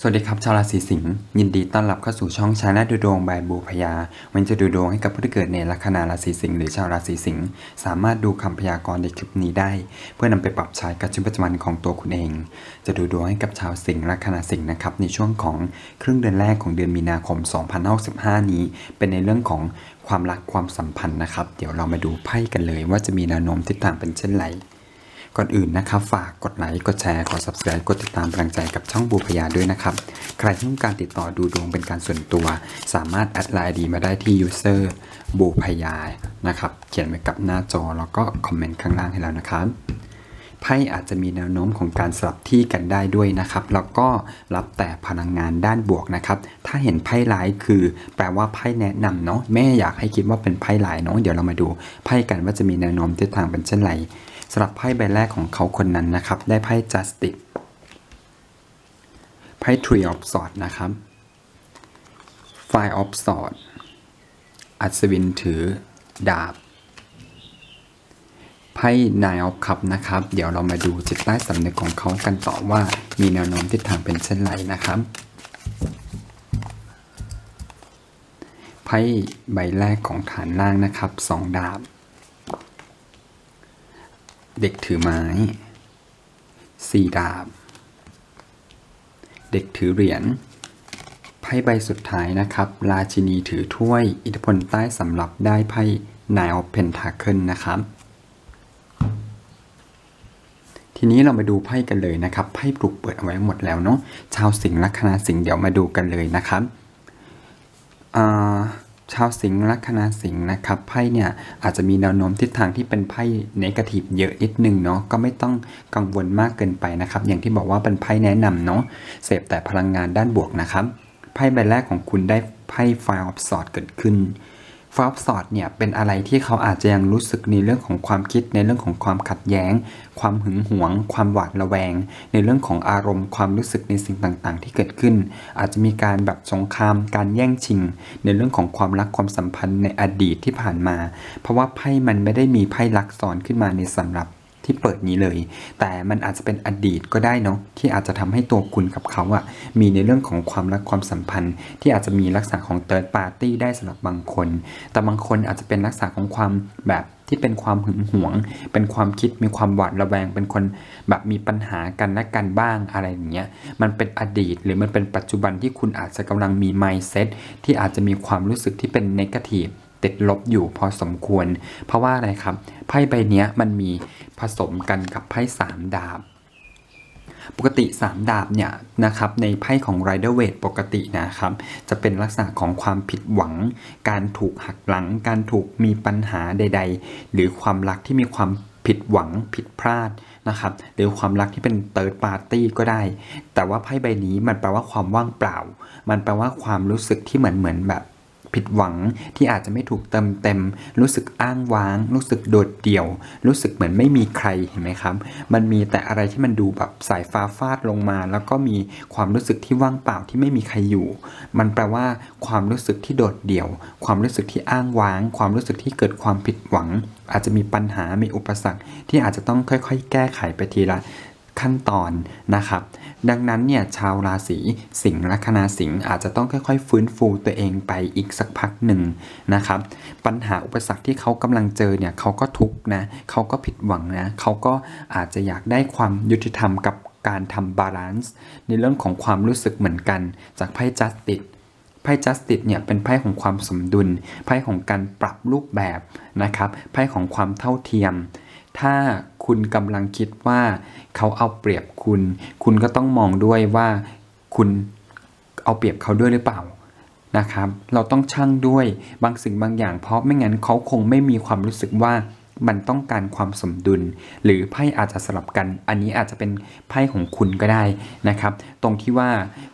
สวัสดีครับชาวราศีสิงห์ยินดีต้อนรับเข้าสู่ช่องชาแนลดูดวงบายบูพยาวันจะดูดวงให้กับผู้ที่เกิดในลัคนาราศีสิงห์หรือชาวราศีสิงห์สามารถดูคำพยากรณ์ในคลิปนี้ได้ เพื่อนำไปปรับใช้กับชีวิตประจำวันของตัวคุณเอง จะดูดวงให้กับชาวสิงห์ลัคนาสิงห์นะครับในช่วงของครึ่งเดือนแรกของเดือนมีนาคม2565 นี้ เป็นในเรื่องของความรักความสัมพันธ์นะครับ เดี๋ยวเรามาดูไพ่กันเลยว่าจะมีแนวโน้มทิศทางเป็นเช่นไร ก่อนอื่นนะครับ ฝากกดไลค์กดแชร์กด subscribe กดติดตามกำลังใจกับช่องบูพยาด้วยนะครับ ใครที่ต้องการติดต่อดูดวงเป็นการส่วนตัว สามารถแอดไลน์ดีมาได้ที่ user บูพยานะครับ เขียนไว้กับหน้าจอแล้วก็คอมเมนต์ข้างล่างให้แล้วนะครับไพ่อาจจะมีแนวโน้มของการสลับที่กันได้ด้วยนะครับ แล้วก็รับแต่พลังงานด้านบวกนะครับ ถ้าเห็นไพ่ร้ายคือ แปลว่าไพ่แนะนำเนาะแม่อยากให้คิดว่าเป็นไพ่ร้ายเนาะเดี๋ยวเรามาดูไพ่กันว่าจะมีแนวโน้มทิศทางเป็นเช่นไร สำหรับไพ่ใบแรกของเขาคนนั้นนะครับ ได้ไพ่ justice ไพ่ tree of swords นะครับ five of swords อัศวินถือดาบ ไพ่ Nine of Cup นะครับ เดี๋ยวเรามาดูจิตใต้สำนึกของเขากันต่อว่ามีแนวโน้มทิศทางเป็นเช่นไรนะครับไพ่ใบแรกของฐานล่างนะครับสองดาบ เด็กถือไม้สี่ดาบ เด็กถือเหรียญไพ่ใบสุดท้ายนะครับ ราชินีถือถ้วย อิทธิพลใต้สำหรับได้ไพ่ Nine of Pentacle นะครับ ทีนี้เรามาดูไพ่กันเลยนะครับ ไพ่ปลุกเปิดเอาไว้หมดแล้วเนาะ ชาวสิงห์ลัคนาสิงห์เดี๋ยวมาดูกันเลยนะครับอ่า ชาวสิงห์ลัคนาสิงห์นะครับไพ่เนี่ยอาจจะมีแนวโน้มทิศทางที่เป็นไพ่เนกาทีฟเยอะนิดนึงเนาะก็ไม่ต้องกังวลมากเกินไปนะครับ อย่างที่บอกว่าเป็นไพ่แนะนำเนาะเสพแต่พลังงานด้านบวกนะครับไพ่ใบแรกของคุณได้ไพ่ไฟออฟสอดเกิดขึ้น ฟอบสอดเนี่ยเป็นอะไรที่เขาอาจจะยังรู้สึกในเรื่องของความคิดในเรื่องของความขัดแย้ง ความหึงหวง ความหวาดระแวง ในเรื่องของอารมณ์ ความรู้สึกในสิ่งต่างๆ ที่เกิดขึ้น อาจจะมีการแบบสงคราม การแย่งชิง ในเรื่องของความรักความสัมพันธ์ในอดีตที่ผ่านมา เพราะว่าไพ่มันไม่ได้มีไพ่ลักซ้อนขึ้นมาในสำหรับ ที่เปิดนี้เลย แต่มันอาจจะเป็นอดีตก็ได้เนาะที่อาจจะทำให้ตัวคุณกับเขาอะมีในเรื่องของความรักความสัมพันธ์ ที่อาจจะมีลักษณะของ third party ได้สำหรับบางคน แต่บางคนอาจจะเป็นลักษณะของความแบบที่เป็นความหึงหวง เป็นความคิดมีความหวาดระแวง เป็นคนแบบมีปัญหากันและกันบ้างอะไรอย่างเงี้ย มันเป็นอดีตหรือมันเป็นปัจจุบันที่คุณอาจจะกำลังมี mindset ที่อาจจะมีความรู้สึกที่เป็น negative ติดลบอยู่พอสมควร เพราะว่าอะไรครับไพ่ใบนี้มันมีผสมกันกับไพ่สามดาบ ปกติ 3 ดาบเนี่ยนะครับในไพ่ของ Rider w a i t ปกตินะครับ จะเป็นลักษณะของความผิดหวัง การถูกหักหลัง การถูกมีปัญหาใด ๆ หรือความรักที่มีความผิดหวังผิดพลาดนะครับหรือความรักที่เป็น third party ก็ได้ แต่ว่าไพ่ใบนี้มันแปลว่าความว่างเปล่า มันแปลว่าความรู้สึกที่เหมือนเหมือนแบบ ผิดหวังที่อาจจะไม่ถูกเติมเต็ม รู้สึกอ้างว้าง รู้สึกโดดเดี่ยว รู้สึกเหมือนไม่มีใครเห็นไหมครับ มันมีแต่อะไรที่มันดูแบบสายฟ้าฟาดลงมา แล้วก็มีความรู้สึกที่ว่างเปล่าที่ไม่มีใครอยู่ มันแปลว่าความรู้สึกที่โดดเดี่ยว ความรู้สึกที่อ้างว้าง ความรู้สึกที่เกิดความผิดหวัง อาจจะมีปัญหามีอุปสรรคที่อาจจะต้องค่อย ๆ แก้ไขไปทีละขั้นตอนนะครับ ดังนั้นเนี่ยชาวราศีสิงห์ลัคนาสิงห์อาจจะต้องค่อยๆ ฟื้นฟูตัวเองไปอีกสักพักหนึ่งนะครับปัญหาอุปสรรคที่เขากำลังเจอเนี่ยเขาก็ทุกข์นะเขาก็ผิดหวังนะเขาก็อาจจะอยากได้ความยุติธรรมกับการทำบาลานซ์ในเรื่องของความรู้สึกเหมือนกัน จากไพ่จัสติสไพ่ justice เนี่ยเป็นไพ่ของความสมดุล ไพ่ของการปรับรูปแบบนะครับไพ่ของความเท่าเทียม ถ้า คุณกำลังคิดว่าเขาเอาเปรียบคุณ คุณก็ต้องมองด้วยว่าคุณเอาเปรียบเขาด้วยหรือเปล่านะครับ เราต้องชั่งด้วยบางสิ่งบางอย่าง เพราะไม่งั้นเขาคงไม่มีความรู้สึกว่ามันต้องการความสมดุล หรือไพ่อาจจะสลับกัน อันนี้อาจจะเป็นไพ่ของคุณก็ได้นะครับ ตรงที่ว่า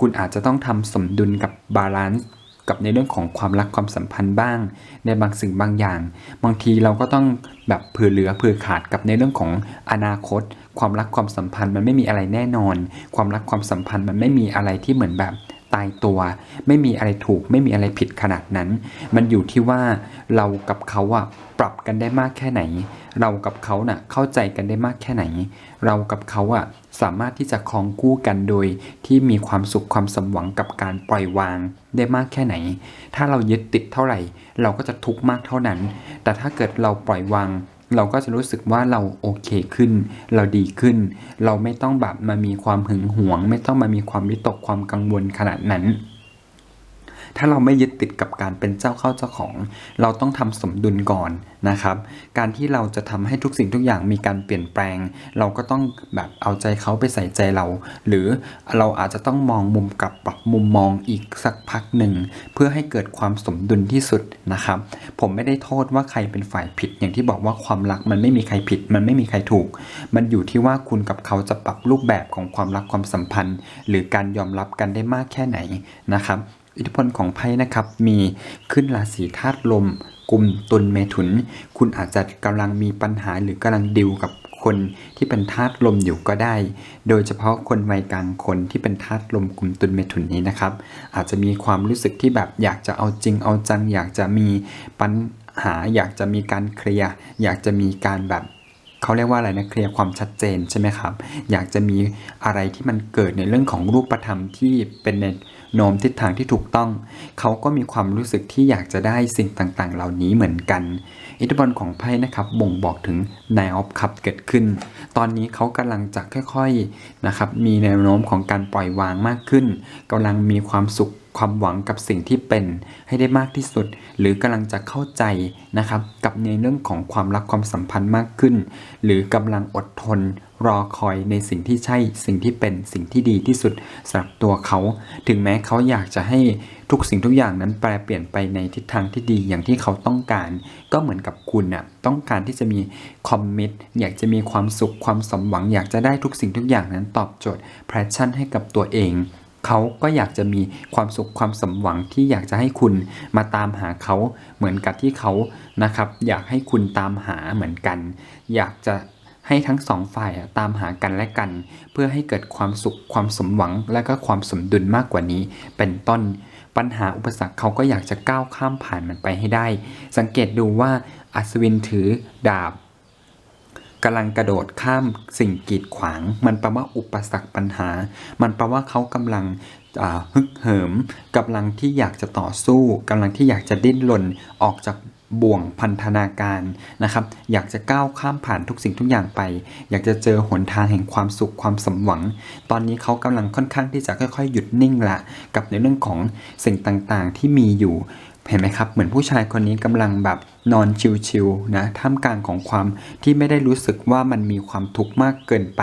คุณอาจจะต้องทำสมดุลกับบาลานซ์ กับในเรื่องของความรักความสัมพันธ์บ้าง ในบางสิ่งบางอย่าง บางทีเราก็ต้องแบบเผื่อเหลือเผื่อขาดกับในเรื่องของอนาคต ความรักความสัมพันธ์มันไม่มีอะไรแน่นอน ความรักความสัมพันธ์มันไม่มีอะไรที่เหมือนแบบ ตายตัว ไม่มีอะไรถูก ไม่มีอะไรผิดขนาดนั้น มันอยู่ที่ว่าเรากับเขาอะปรับกันได้มากแค่ไหน เรากับเขาน่ะเข้าใจกันได้มากแค่ไหน เรากับเขาอะสามารถที่จะคลองคู่กันโดยที่มีความสุขความสมหวังกับการปล่อยวางได้มากแค่ไหน ถ้าเรายึดติดเท่าไหร่ เราก็จะทุกข์มากเท่านั้น แต่ถ้าเกิดเราปล่อยวาง เราก็จะรู้สึกว่าเราโอเคขึ้น เราดีขึ้น เราไม่ต้องแบบมามีความหึงหวง ไม่ต้องมามีความวิตกความกังวลขนาดนั้น ถ้าเราไม่ยึดติดกับการเป็นเจ้าเข้าเจ้าของ เราต้องทำสมดุลก่อนนะครับ การที่เราจะทำให้ทุกสิ่งทุกอย่างมีการเปลี่ยนแปลง เราก็ต้องแบบเอาใจเขาไปใส่ใจเรา หรือเราอาจจะต้องมองมุมกลับปรับมุมมองอีกสักพักหนึ่ง เพื่อให้เกิดความสมดุลที่สุดนะครับ ผมไม่ได้โทษว่าใครเป็นฝ่ายผิด อย่างที่บอกว่าความรักมันไม่มีใครผิด มันไม่มีใครถูก มันอยู่ที่ว่าคุณกับเขาจะปรับรูปแบบของความรักความสัมพันธ์ หรือการยอมรับกันได้มากแค่ไหนนะครับ อิทธิพลของไพ่นะครับ มีขึ้นราศีธาตุลมกลุ่มตุลเมถุน คุณอาจจะกำลังมีปัญหาหรือกำลังดิวกับคนที่เป็นธาตุลมอยู่ก็ได้ โดยเฉพาะคนวัยกลางคนที่เป็นธาตุลมกลุ่มตุลเมถุนนี้นะครับ อาจจะมีความรู้สึกที่แบบอยากจะเอาจริงเอาจัง อยากจะมีปัญหา อยากจะมีการเคลียร์อยากจะมีการแบบเขาเรียกว่าอะไรนะเคลียร์ความชัดเจนใช่ไหมครับ อยากจะมีอะไรที่มันเกิดในเรื่องของรูปธรรมที่เป็นใน โน้มทิศทางที่ถูกต้อง เขาก็มีความรู้สึกที่อยากจะได้สิ่งต่างๆ เหล่านี้เหมือนกัน อิทธิพลของไพ่นะครับบ่งบอกถึง Nine of Cups เกิดขึ้น ตอนนี้เขากำลังจะค่อยๆนะครับมีแนวโน้มของการปล่อยวางมากขึ้นกำลังมีความสุขความหวังกับสิ่งที่เป็นให้ได้มากที่สุด หรือกำลังจะเข้าใจนะครับกับในเรื่องของความรักความสัมพันธ์มากขึ้น หรือกำลังอดทน รอคอยในสิ่งที่ใช่สิ่งที่เป็นสิ่งที่ดีที่สุดสำหรับตัวเขา ถึงแม้เขาอยากจะให้ทุกสิ่งทุกอย่างนั้นแปลเปลี่ยนไปในทิศทางที่ดีอย่างที่เขาต้องการ ก็เหมือนกับคุณน่ะต้องการที่จะมีคอมมิตอยากจะมีความสุขความสมหวัง อยากจะได้ทุกสิ่งทุกอย่างนั้นตอบโจทย์แพชชั่นให้กับตัวเองเขาก็อยากจะมีความสุขความสมหวังที่อยากจะให้คุณมาตามหาเขาเหมือนกับที่เขานะครับ อยากให้คุณตามหาเหมือนกัน อยากจะ ให้ทั้งสองฝ่ายตามหากันและกัน เพื่อให้เกิดความสุขความสมหวังและก็ความสมดุลมากกว่านี้ เป็นต้นปัญหาอุปสรรคเขาก็อยากจะก้าวข้ามผ่านมันไปให้ได้ สังเกตดูว่าอัศวินถือดาบกำลังกระโดดข้ามสิ่งกีดขวาง มันแปลว่าอุปสรรคปัญหา มันแปลว่าเขากำลัง ฮึกเหิมกำลังที่อยากจะต่อสู้กำลังที่อยากจะดิ้นรนออกจากบ่วงพันธนาการนะครับ อยากจะก้าวข้ามผ่านทุกสิ่งทุกอย่างไป อยากจะเจอหนทางแห่งความสุขความสมหวัง ตอนนี้เขากำลังค่อนข้างที่จะค่อยๆ หยุดนิ่งละ กับในเรื่องของสิ่งต่างๆ ที่มีอยู่ เห็นไหมครับ เหมือนผู้ชายคนนี้กำลังแบบนอนชิวๆนะท่ามกลางของความที่ไม่ได้รู้สึกว่ามันมีความทุกข์มากเกินไป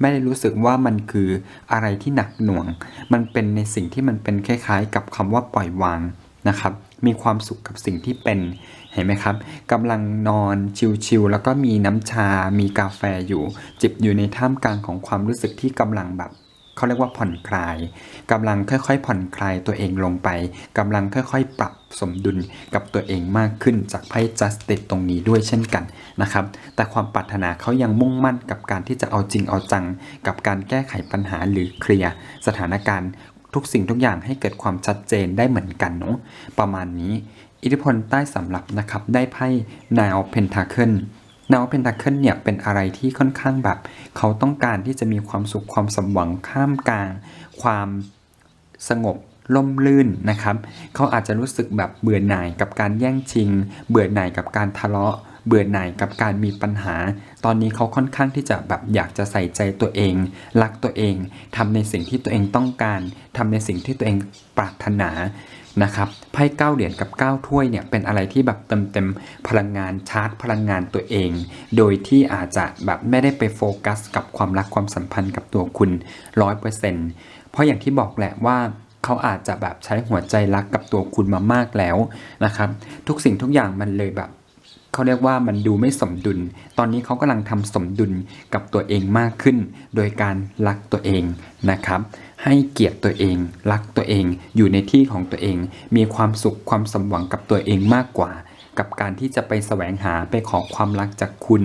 ไม่ได้รู้สึกว่ามันคืออะไรที่หนักหน่วง มันเป็นในสิ่งที่มันเป็นคล้ายๆ กับคำว่าปล่อยวางนะครับมีความสุขกับสิ่งที่เป็นเห็นไหมครับกำลังนอนชิวๆแล้วก็มีน้ำชา มีกาแฟอยู่ จิบอยู่ในท่ามกลางของความรู้สึกที่กำลังแบบ เขาเรียกว่าผ่อนคลายกำลังค่อยๆ ผ่อนคลายตัวเองลงไปกำลังค่อยๆ ปรับสมดุลกับตัวเองมากขึ้นจากไพ่ justice ตรงนี้ด้วยเช่นกันนะครับ แต่ความปรารถนาเขายังมุ่งมั่นกับการที่จะเอาจริงเอาจัง กับการแก้ไขปัญหาหรือเคลียร์สถานการณ์ทุกสิ่งทุกอย่างให้เกิดความชัดเจนได้เหมือนกันเนาะประมาณนี้ อิทธิพลใต้สำหรับนะครับได้ไพ่ Nine of Pentacle นาวเพนทาเคิลเนี่ยเป็นอะไรที่ค่อนข้างแบบ เขาต้องการที่จะมีความสุขความสมหวังข้ามกลาง ความสงบล่มลื่นนะครับ เขาอาจจะรู้สึกแบบเบื่อหน่ายกับการแย่งชิง เบื่อหน่ายกับการทะเลาะ เบื่อหน่ายกับการมีปัญหา ตอนนี้เขาค่อนข้างที่จะแบบอยากจะใส่ใจตัวเอง รักตัวเองทำในสิ่งที่ตัวเองต้องการทำในสิ่งที่ตัวเองปรารถนา นะครับไพ่เก้าเหรียญกับเก้าถ้วยเนี่ยเป็นอะไรที่แบบเต็มเต็มพลังงานชาร์จ พลังงานตัวเอง โดยที่อาจจะแบบไม่ได้ไปโฟกัส กับความรักความสัมพันธ์กับตัวคุณร้อยเปอร์เซ็นต์เพราะอย่างที่บอกแหละว่าเขาอาจจะแบบใช้หัวใจรักกับตัวคุณมามากแล้วนะครับ ทุกสิ่งทุกอย่างมันเลยแบบ เขาเรียกว่ามันดูไม่สมดุล ตอนนี้เขากำลังทำสมดุลกับตัวเองมากขึ้น โดยการรักตัวเองนะครับ ให้เกียรติตัวเอง รักตัวเอง อยู่ในที่ของตัวเอง มีความสุขความสมหวังกับตัวเองมากกว่า กับการที่จะไปแสวงหาไปขอความรักจากคุณ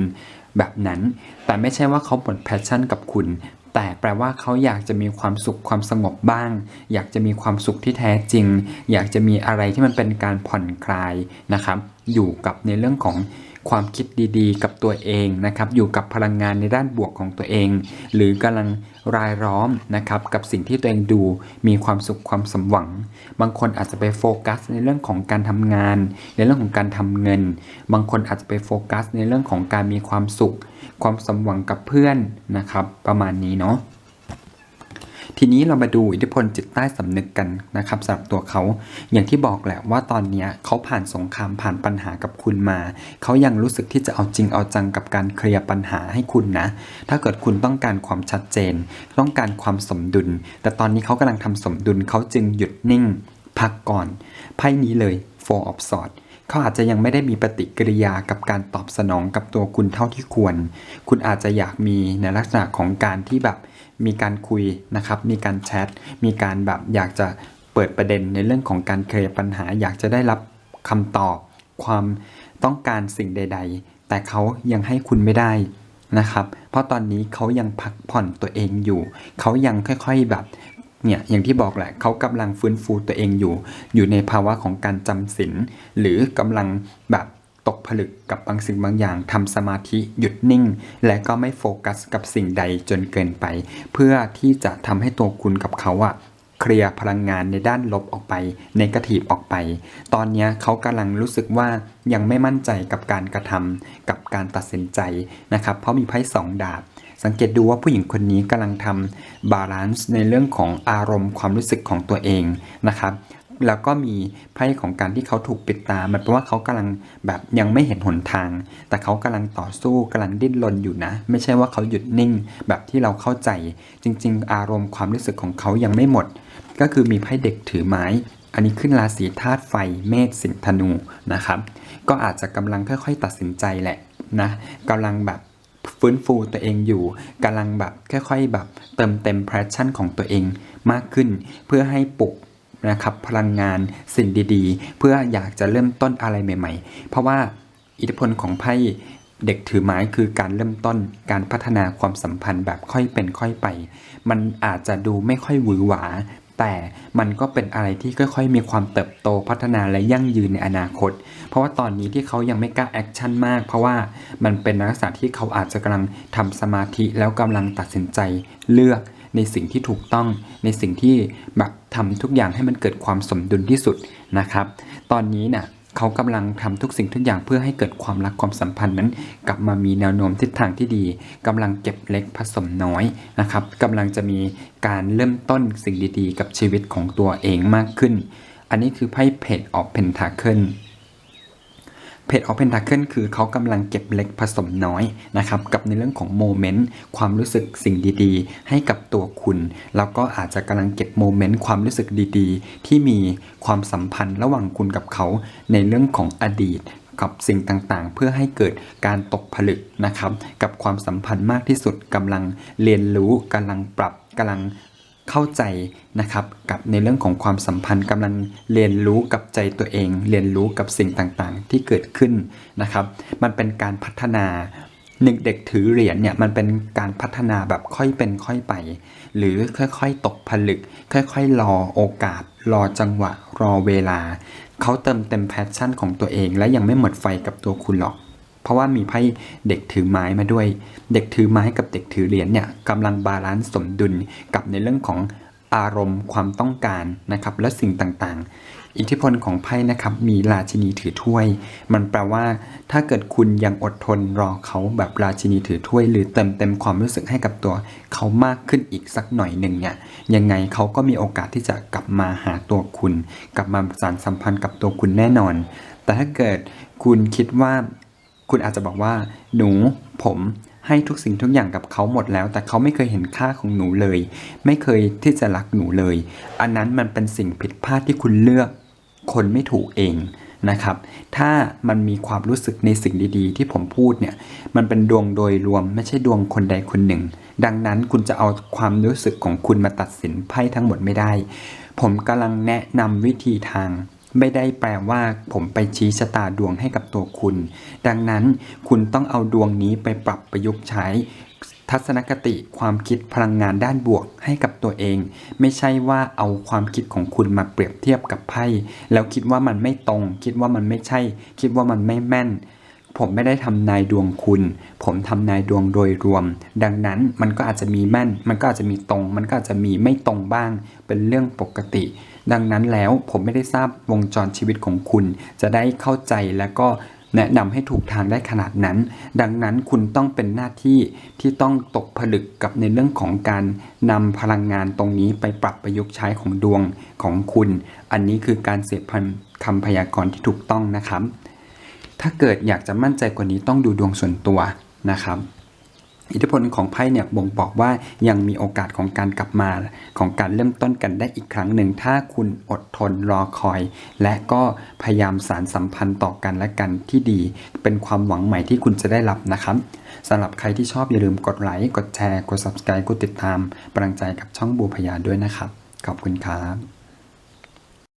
แบบนั้น แต่ไม่ใช่ว่าเขาหมดแพชชั่นกับคุณ แต่แปลว่าเขาอยากจะมีความสุขความสงบบ้าง อยากจะมีความสุขที่แท้จริง อยากจะมีอะไรที่มันเป็นการผ่อนคลายนะครับ อยู่กับในเรื่องของความคิดดีๆ กับตัวเองนะครับ อยู่กับพลังงานในด้านบวกของตัวเอง หรือกำลังรายล้อมนะครับกับสิ่งที่ตัวเองดูมีความสุขความสมหวัง บางคนอาจจะไปโฟกัสในเรื่องของการทำงาน ในเรื่องของการทำเงิน บางคนอาจจะไปโฟกัสในเรื่องของการมีความสุข ความสมหวังกับเพื่อนนะครับ ประมาณนี้เนาะ ทีนี้เรามาดูอิทธิพลจิตใต้สำนึกกันนะครับสำหรับตัวเขา อย่างที่บอกแหละว่าตอนนี้เขาผ่านสงครามผ่านปัญหากับคุณมา เขายังรู้สึกที่จะเอาจริงเอาจังกับการเคลียร์ปัญหาให้คุณนะ ถ้าเกิดคุณต้องการความชัดเจน ต้องการความสมดุล แต่ตอนนี้เขากำลังทำสมดุลเขาจึงหยุดนิ่ง พักก่อนไพ่นี้เลย Four of Swords เขาอาจจะยังไม่ได้มีปฏิกิริยากับการตอบสนองกับตัวคุณเท่าที่ควร คุณอาจจะอยากมีในลักษณะของการที่แบบ มีการคุยนะครับ มีการแชท มีการแบบอยากจะเปิดประเด็นในเรื่องของการเคลียร์ปัญหา อยากจะได้รับคำตอบ ความต้องการสิ่งใด ๆ แต่เขายังให้คุณไม่ได้นะครับ เพราะตอนนี้เขายังพักผ่อนตัวเองอยู่ เขายังค่อยๆแบบเนี่ยอย่างที่บอกแหละเขากำลังฟื้นฟูตัวเองอยู่ อยู่ในภาวะของการจำศีลหรือกำลังแบบ ตกผลึกกับบางสิ่งบางอย่างทำสมาธิหยุดนิ่ง และก็ไม่โฟกัสกับสิ่งใดจนเกินไป เพื่อที่จะทำให้ตัวคุณกับเขาอะเคลียร์พลังงานในด้านลบออกไปในกระถีบออกไป ตอนนี้เขากำลังรู้สึกว่ายังไม่มั่นใจกับการกระทำกับการตัดสินใจนะครับ เพราะมีไพ่สองดาบ สังเกตดูว่าผู้หญิงคนนี้กำลังทำบาลานซ์ในเรื่องของอารมณ์ความรู้สึกของตัวเองนะครับ แล้วก็มีไพ่ของการที่เขาถูกปิดตา มันแปลว่าเขากำลังแบบยังไม่เห็นหนทาง แต่เขากำลังต่อสู้กำลังดิ้นรนอยู่นะ ไม่ใช่ว่าเขาหยุดนิ่ง แบบที่เราเข้าใจ จริง ๆ อารมณ์ความรู้สึกของเขายังไม่หมด ก็คือมีไพ่เด็กถือไม้ อันนี้ขึ้นราศีธาตุไฟ เมษสิงห์ธนูนะครับ ก็อาจจะกำลังค่อยๆ ตัดสินใจแหละนะกำลังแบบฟื้นฟูตัวเองอยู่กำลังแบบค่อย ๆ แบบเติมเต็มแพชชั่นของตัวเองมากขึ้น เพื่อให้ปลุก นะครับพลังงานสิ่งดีๆ เพื่ออยากจะเริ่มต้นอะไรใหม่ ๆ เพราะว่าอิทธิพลของไพ่เด็กถือไม้คือการเริ่มต้นการพัฒนาความสัมพันธ์แบบค่อยเป็นค่อยไป มันอาจจะดูไม่ค่อยหวือหวา แต่มันก็เป็นอะไรที่ค่อยๆ มีความเติบโตพัฒนาและยั่งยืนในอนาคต เพราะว่าตอนนี้ที่เขายังไม่กล้าแอคชั่นมาก เพราะว่ามันเป็นลักษณะที่เขาอาจจะกำลังทำสมาธิแล้วกำลังตัดสินใจเลือก ในสิ่งที่ถูกต้องในสิ่งที่แบบทำทุกอย่างให้มันเกิดความสมดุลที่สุดนะครับ ตอนนี้เนี่ยเขากำลังทำทุกสิ่งทุกอย่างเพื่อให้เกิดความรักความสัมพันธ์นั้น กลับมามีแนวโน้มทิศทางที่ดีกำลังเก็บเล็กผสมน้อยนะครับกำลังจะมีการเริ่มต้นสิ่งดีๆ กับชีวิตของตัวเองมากขึ้น อันนี้คือไพ่เพจออกเพนทาเคิล เพจออฟเพนทาเคิลคือเขากำลังเก็บเล็กผสมน้อยนะครับกับในเรื่องของโมเมนต์ความรู้สึกสิ่งดีๆ ให้กับตัวคุณ แล้วก็อาจจะกำลังเก็บโมเมนต์ความรู้สึกดีๆ ที่มีความสัมพันธ์ระหว่างคุณกับเขาในเรื่องของอดีตกับสิ่งต่างๆ เพื่อให้เกิดการตกผลึกนะครับ กับความสัมพันธ์มากที่สุดกำลังเรียนรู้กำลังปรับกำลัง เข้าใจนะครับกับในเรื่องของความสัมพันธ์กำลังเรียนรู้กับใจตัวเอง เรียนรู้กับสิ่งต่างๆ ที่เกิดขึ้นนะครับ มันเป็นการพัฒนาหนึ่งเด็กถือเหรียญเนี่ยมันเป็นการพัฒนาแบบค่อยเป็นค่อยไป หรือค่อยๆตกผลึก ค่อยๆรอโอกาส รอจังหวะ รอเวลา เขาเติมเต็มแพชชั่นของตัวเอง และยังไม่หมดไฟกับตัวคุณหรอก เพราะว่ามีไพ่เด็กถือไม้มาด้วย เด็กถือไม้กับเด็กถือเหรียญเนี่ยกำลังบาลานซ์สมดุลกับในเรื่องของอารมณ์ความต้องการนะครับและสิ่งต่างๆ อิทธิพลของไพ่นะครับมีราชินีถือถ้วย มันแปลว่า ถ้าเกิดคุณยังอดทนรอเขาแบบราชินีถือถ้วย หรือเติมเต็มความรู้สึกให้กับตัว เขามากขึ้นอีกสักหน่อยหนึ่งเนี่ยยังไงเขาก็มีโอกาสที่จะกลับมาหาตัวคุณ กลับมาสานสัมพันธ์กับตัวคุณแน่นอน แต่ถ้าเกิดคุณคิดว่า คุณอาจจะบอกว่า หนูผมให้ทุกสิ่งทุกอย่างกับเขาหมดแล้ว แต่เขาไม่เคยเห็นค่าของหนูเลย ไม่เคยที่จะรักหนูเลย อันนั้นมันเป็นสิ่งผิดพลาดที่คุณเลือกคนไม่ถูกเองนะครับ ถ้ามันมีความรู้สึกในสิ่งดีๆ ที่ผมพูดเนี่ยมันเป็นดวงโดยรวมไม่ใช่ดวงคนใดคนหนึ่ง ดังนั้นคุณจะเอาความรู้สึกของคุณมาตัดสินไพ่ทั้งหมดไม่ได้ ผมกำลังแนะนำวิธีทาง ไม่ได้แปลว่าผมไปชี้ชะตาดวงให้กับตัวคุณ ดังนั้นคุณต้องเอาดวงนี้ไปปรับประยุกต์ใช้ ทัศนคติความคิดพลังงานด้านบวกให้กับตัวเอง ไม่ใช่ว่าเอาความคิดของคุณมาเปรียบเทียบกับไพ่แล้วคิดว่ามันไม่ตรง คิดว่ามันไม่ใช่ คิดว่ามันไม่แม่นผมไม่ได้ทำนายดวงคุณ ผมทำนายดวงโดยรวม ดังนั้นมันก็อาจจะมีแม่น มันก็อาจจะมีตรง มันก็อาจจะมีไม่ตรงบ้าง เป็นเรื่องปกติ ดังนั้นแล้วผมไม่ได้ทราบวงจรชีวิตของคุณ จะได้เข้าใจและก็แนะนำให้ถูกทางได้ขนาดนั้น ดังนั้นคุณต้องเป็นหน้าที่ที่ต้องตกผลึกกับในเรื่องของการนำพลังงานตรงนี้ไปปรับประยุกต์ใช้ของดวงของคุณ อันนี้คือการเสียบพันคำพยากรณ์ที่ถูกต้องนะครับ ถ้าเกิดอยากจะมั่นใจกว่านี้ต้องดูดวงส่วนตัวนะครับ อิทธิพลของไพ่เนี่ยบ่งบอกว่ายังมีโอกาสของการกลับมาของการเริ่มต้นกันได้อีกครั้งหนึ่ง ถ้าคุณอดทนรอคอย และก็พยายามสารสัมพันธ์ต่อกันและกันที่ดี เป็นความหวังใหม่ที่คุณจะได้รับนะครับสำหรับใครที่ชอบอย่าลืมกดไลค์กดแชร์ กด subscribe กดติดตามกำลังใจกับช่องบูพยาด้วยนะครับ ขอบคุณครับ